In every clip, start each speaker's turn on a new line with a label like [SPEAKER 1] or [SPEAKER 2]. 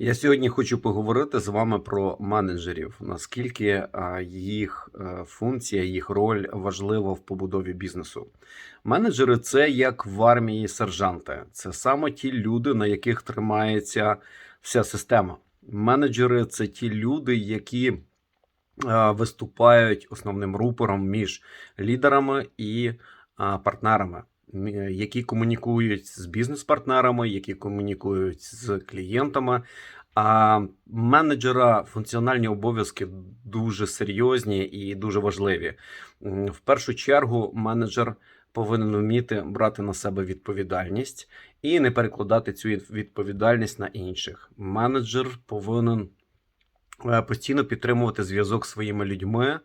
[SPEAKER 1] Я сьогодні хочу поговорити з вами про менеджерів, наскільки їх е, функція, їх роль важлива в побудові бізнесу. Менеджери це як в армії сержанти. Це саме ті люди, на яких тримається вся система. Менеджери це ті люди, які виступають основним рупором між лідерами і партнерами. Мі- Які комунікують з бізнес-партнерами, які комунікують з клієнтами, а менеджера функціональні обов'язки дуже серйозні і дуже важливі. В першу чергу, менеджер повинен вміти брати на себе відповідальність і не перекладати цю відповідальність на інших. Менеджер повинен е, постійно підтримувати зв'язок з своїми людьми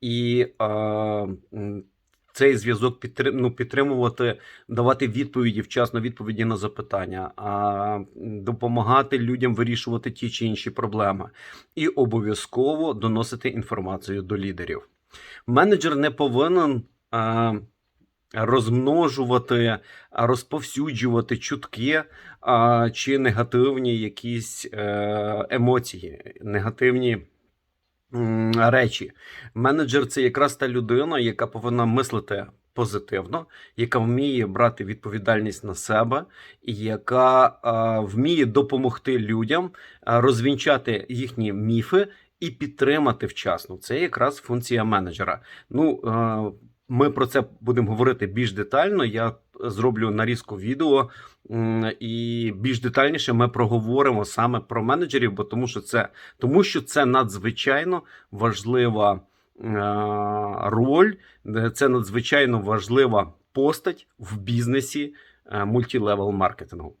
[SPEAKER 1] і е, цей зв'язок підтрим- ну, підтримувати, давати відповіді, вчасно відповіді на запитання, а, допомагати людям вирішувати ті чи інші проблеми, і обов'язково доносити інформацію до лідерів. Менеджер не повинен. е, Розмножувати, розповсюджувати чутки а, чи негативні якісь е, емоції, негативні речі. Менеджер це якраз та людина, яка повинна мислити позитивно, яка вміє брати відповідальність на себе, і яка е, вміє допомогти людям розвінчати їхні міфи і підтримати вчасно. Це якраз функція менеджера. Ну, е, ми про це будемо говорити більш детально. Я зроблю нарізку відео. І більш детальніше ми проговоримо саме про менеджерів, бо тому що це тому, що це надзвичайно важлива е, роль, це надзвичайно важлива постать в бізнесі е, мультілевел маркетингу.